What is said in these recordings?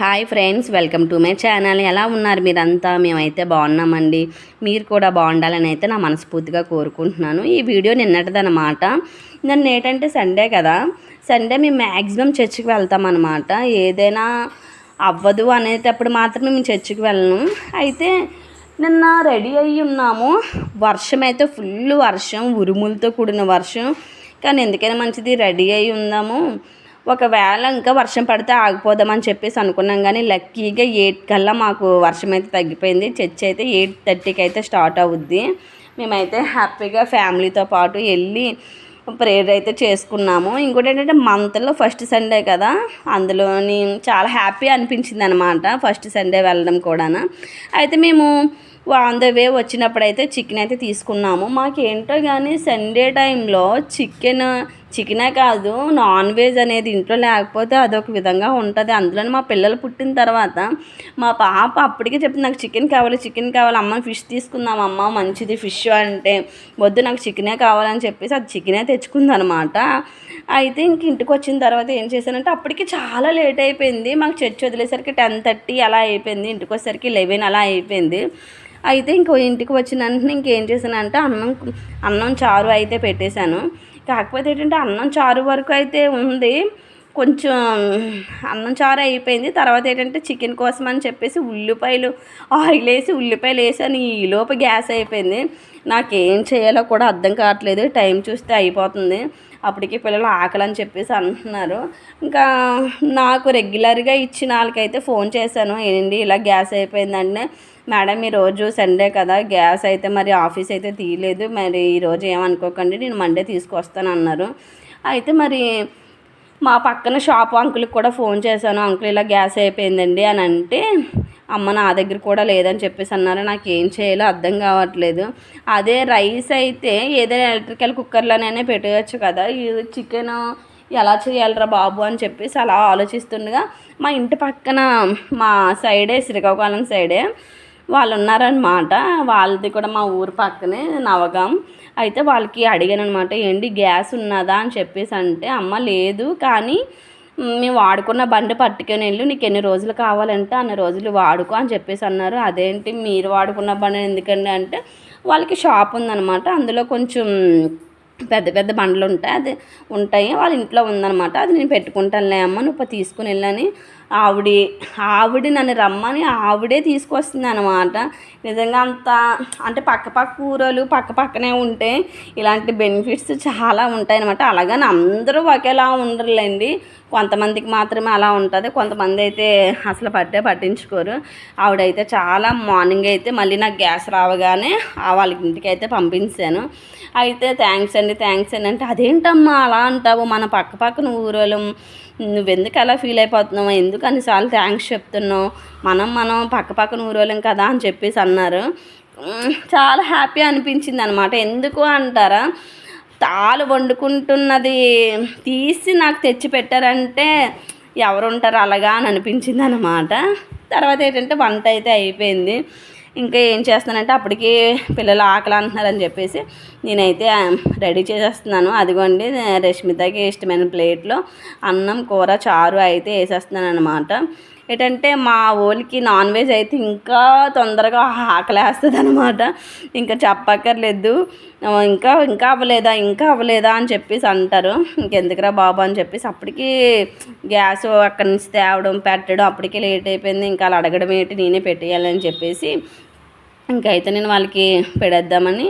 Hi friends welcome to my channel. ఎలా ఉన్నారు మీరంతా? మేమైతే బాగున్నామండి. మీరు కూడా బాగుండాలని అయితే నా మనస్ఫూర్తిగా కోరుకుంటున్నాను. ఈ వీడియో నిన్నటిదనమాట నన్ను ఏంటంటే సండే కదా. సండే మేము మ్యాక్సిమం చర్చికి వెళ్తామన్నమాట. ఏదైనా అవ్వదు అనేటప్పుడు మాత్రమే మేము చర్చికి వెళ్ళను. అయితే నిన్న రెడీ అయ్యి ఉన్నాము. వర్షం అయితే ఫుల్ వర్షం ఉరుములతో కూడిన వర్షం. కానీ ఎందుకైనా మంచిది రెడీ అయ్యి ఉందాము. ఒకవేళ ఇంకా వర్షం పడితే ఆగిపోదామని చెప్పేసి అనుకున్నాం కానీ లక్కీగా ఎయిట్ కల్లా మాకు వర్షం అయితే తగ్గిపోయింది. చర్చ్ అయితే ఎయిట్ థర్టీకి అయితే స్టార్ట్ అవుద్ది. మేమైతే హ్యాపీగా ఫ్యామిలీతో పాటు వెళ్ళి ప్రేయర్ అయితే చేసుకున్నాము. ఇంకోటి ఏంటంటే మంత్లో ఫస్ట్ సండే కదా అందులోని చాలా హ్యాపీ అనిపించింది అనమాట ఫస్ట్ సండే వెళ్ళడం కూడా అయితే మేము ఆన్ ద వే వచ్చినప్పుడు అయితే చికెన్ అయితే తీసుకున్నాము. మాకేంటో కానీ సండే టైంలో చికెన్ చికెనే కాదు నాన్ వెజ్ అనేది ఇంట్లో లేకపోతే అదొక విధంగా ఉంటుంది. అందులోనే మా పిల్లలు పుట్టిన తర్వాత మా పాప అప్పటికే చెప్పింది నాకు చికెన్ కావాలి చికెన్ కావాలి అమ్మ ఫిష్ తీసుకుందాం అమ్మ మంచిది ఫిష్ అంటే వద్దు నాకు చికెనే కావాలని చెప్పేసి అది చికెనే తెచ్చుకుందనమాట. అయితే ఇంక ఇంటికి వచ్చిన తర్వాత ఏం చేశానంటే అప్పటికి చాలా లేట్ అయిపోయింది. మాకు చర్చ్ వదిలేసరికి టెన్ థర్టీ అలా అయిపోయింది. ఇంటికి వచ్చేసరికి లెవెన్ అలా అయిపోయింది. అయితే ఇంకో ఇంటికి వచ్చిన వెంటనే ఇంకేం చేశానంటే అన్నం అన్నం చారు అయితే పెట్టేశాను. కాకపోతే ఏంటంటే అన్నం చారు వరకు అయితే ఉంది. కొంచెం అన్నం చారు అయిపోయింది. తర్వాత ఏంటంటే చికెన్ కోసం అని చెప్పేసి ఉల్లిపాయలు ఆయిల్ వేసి ఉల్లిపాయలు వేసాను. ఈలోపు గ్యాస్ అయిపోయింది. నాకేం చేయాలో కూడా అర్థం కావట్లేదు. టైం చూస్తే అయిపోతుంది. అప్పటికి పిల్లలు ఆకలి అని చెప్పేసి అంటున్నారు. ఇంకా నాకు రెగ్యులర్గా ఇచ్చిన వాళ్ళకైతే ఫోన్ చేశాను. ఏంటి ఇలా గ్యాస్ అయిపోయిందంటే మేడం ఈరోజు సండే కదా గ్యాస్ అయితే మరి ఆఫీస్ అయితే తీయలేదు. మరి ఈరోజు ఏమనుకోకండి నేను మండే తీసుకొస్తాను అన్నారు. అయితే మరి మా పక్కన షాప్ అంకుల్కి కూడా ఫోన్ చేశాను. అంకుల్ ఇలా గ్యాస్ అయిపోయిందండి అని అంటే అమ్మ నా దగ్గర కూడా లేదని చెప్పేసి అన్నారు. నాకు ఏం చేయాలో అర్థం కావట్లేదు. అదే రైస్ అయితే ఏదైనా ఎలక్ట్రికల్ కుక్కర్లోనైనా పెట్టవచ్చు కదా. ఇది చికెన్ ఎలా చేయాలరా బాబు అని చెప్పేసి అలా ఆలోచిస్తుండగా మా ఇంటి పక్కన మా సైడే శ్రీకాకుళం సైడే వాళ్ళు ఉన్నారనమాట వాళ్ళది కూడా మా ఊరు పక్కనే నవగాం. అయితే వాళ్ళకి అడిగాను అనమాట ఏంటి గ్యాస్ ఉన్నదా? అని చెప్పేసి అంటే అమ్మ లేదు కానీ మేము వాడుకున్న బండి పట్టుకొని వెళ్ళు నీకు ఎన్ని రోజులు కావాలంటే అన్ని రోజులు వాడుకో అని చెప్పేసి అన్నారు. అదేంటి మీరు వాడుకున్న బండి ఎందుకండి? అంటే వాళ్ళకి షాప్ ఉందన్నమాట అందులో కొంచెం పెద్ద పెద్ద బండ్లు ఉంటాయి. అది ఉంటాయి. వాళ్ళ ఇంట్లో ఉందన్నమాట అది నేను పెట్టుకుంటానులే అమ్మ నువ్వు తీసుకుని వెళ్ళని. ఆవిడ ఆవిడ నన్ను రమ్మని ఆవిడే తీసుకొస్తుంది అనమాట నిజంగా అంత అంటే పక్క పక్క కూరలు పక్క పక్కనే ఉంటే ఇలాంటి బెనిఫిట్స్ చాలా ఉంటాయి అనమాట అలాగని అందరూ ఒకేలా ఉండరులేండి. కొంతమందికి మాత్రమే అలా ఉంటుంది. కొంతమంది అయితే అసలు పట్టే పట్టించుకోరు. ఆవిడైతే చాలా మార్నింగ్ అయితే మళ్ళీ నాకు గ్యాస్ రావగానే వాళ్ళకి ఇంటికి అయితే పంపించాను. అయితే థ్యాంక్స్ అండి థ్యాంక్స్ అండి. అంటే అదేంటమ్మా అలా అంటావు? మన పక్క పక్కన ఊరోళ్ళం నువ్వెందుకు అలా ఫీల్ అయిపోతున్నావు? ఎందుకు అన్నిసార్లు థ్యాంక్స్ చెప్తున్నావు. మనం మనం పక్క పక్కన ఊరోళ్ళం కదా అని చెప్పేసి అన్నారు. చాలా హ్యాపీ అనిపించింది అనమాట ఎందుకు అంటారా? తాలు వండుకుంటున్నది తీసి నాకు తెచ్చి పెట్టారంటే ఎవరుంటారు అలాగా అని అనిపించింది అనమాట తర్వాత ఏంటంటే వంట అయితే అయిపోయింది. ఇంకా ఏం చేస్తానంటే అప్పటికి పిల్లలు ఆకలి అంటున్నారని చెప్పేసి నేనైతే రెడీ చేసేస్తున్నాను. అదిగోండి రష్మితకి ఇష్టమైన ప్లేట్లో అన్నం కూర చారు అయితే వేసేస్తున్నాను అనమాట ఏంటంటే మా వాళ్ళకి నాన్ వెజ్ అయితే ఇంకా తొందరగా ఆకలేస్తుంది అనమాట ఇంకా చెప్పక్కర్లేదు. ఇంకా ఇంకా అవ్వలేదా ఇంకా అవ్వలేదా అని చెప్పేసి అంటారు. ఇంకెందుకురా బాబు అని చెప్పేసి అప్పటికి గ్యాస్ అక్కడి నుంచి తేవడం పెట్టడం అప్పటికే లేట్ అయిపోయింది. ఇంకా అలా అడగడం ఏంటి నేనే పెట్టేయాలని చెప్పేసి ఇంకైతే నేను వాళ్ళకి పెడేద్దామని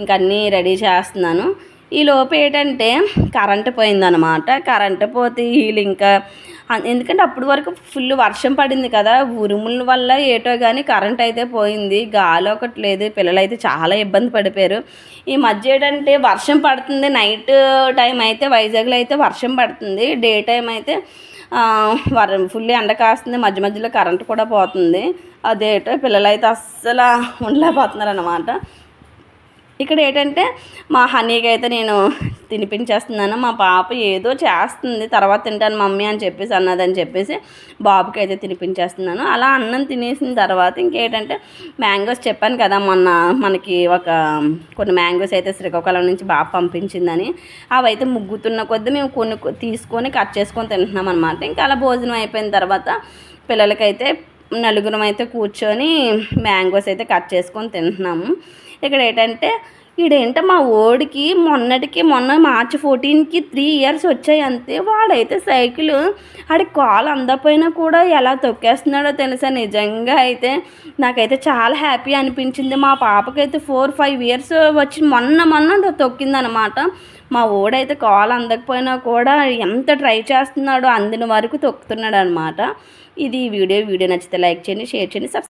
ఇంక అన్నీ రెడీ చేస్తున్నాను. ఈ లోపు ఏంటంటే కరెంటు పోయిందనమాట కరెంటు పోతే వీళ్ళు ఇంకా. ఎందుకంటే అప్పటి వరకు ఫుల్ వర్షం పడింది కదా. ఉరుముల వల్ల ఏటో కానీ కరెంట్ అయితే పోయింది. గాలి ఒకటి లేదు. పిల్లలు అయితే చాలా ఇబ్బంది పడిపోయారు. ఈ మధ్య ఏంటంటే వర్షం పడుతుంది. నైట్ టైం అయితే వైజాగ్లో అయితే వర్షం పడుతుంది. డే టైం అయితే వర ఫుల్ ఎండ కాస్తుంది. మధ్య మధ్యలో కరెంట్ కూడా పోతుంది. అదేటో పిల్లలు అయితే అస్సలు ఉండలేకపోతున్నారు అనమాట ఇక్కడ ఏంటంటే మా హనీకి అయితే నేను తినిపించేస్తున్నాను. మా పాప ఏదో చేస్తుంది తర్వాత తింటాను మమ్మీ అని చెప్పేసి అన్నదని చెప్పేసి బాబుకి అయితే తినిపించేస్తున్నాను. అలా అన్నం తినేసిన తర్వాత ఇంకేంటంటే మ్యాంగోస్ చెప్పాను కదా మొన్న మనకి ఒక కొన్ని మ్యాంగోస్ అయితే శ్రీకాకుళం నుంచి బాగా పంపించిందని. అవి అయితే ముగ్గుతున్న కొద్దీ మేము కొన్ని తీసుకొని కట్ చేసుకొని తింటున్నాం అనమాట ఇంకా అలా భోజనం అయిపోయిన తర్వాత పిల్లలకైతే నలుగురం అయితే కూర్చొని మ్యాంగోస్ అయితే కట్ చేసుకొని తింటున్నాము. ఇక్కడ ఏంటంటే ఈడేంట మా ఓడికి మొన్నటికి మొన్న మార్చి ఫోర్టీన్కి త్రీ ఇయర్స్ వచ్చాయి అంతే. వాడైతే సైకిల్ ఆడి కాలు అందపోయినా కూడా ఎలా తొక్కేస్తున్నాడో తెలుసా? నిజంగా అయితే నాకైతే చాలా హ్యాపీ అనిపించింది. మా పాపకైతే ఫోర్ ఫైవ్ ఇయర్స్ వచ్చి మొన్న మొన్న తొక్కిందనమాట. మా ఓడైతే కాలు అందకపోయినా కూడా ఎంత ట్రై చేస్తున్నాడో అందిన వరకు తొక్కుతున్నాడు అనమాట ఇది వీడియో. వీడియో నచ్చితే లైక్ చేయండి షేర్ చేయండి సబ్స్క్రైబ్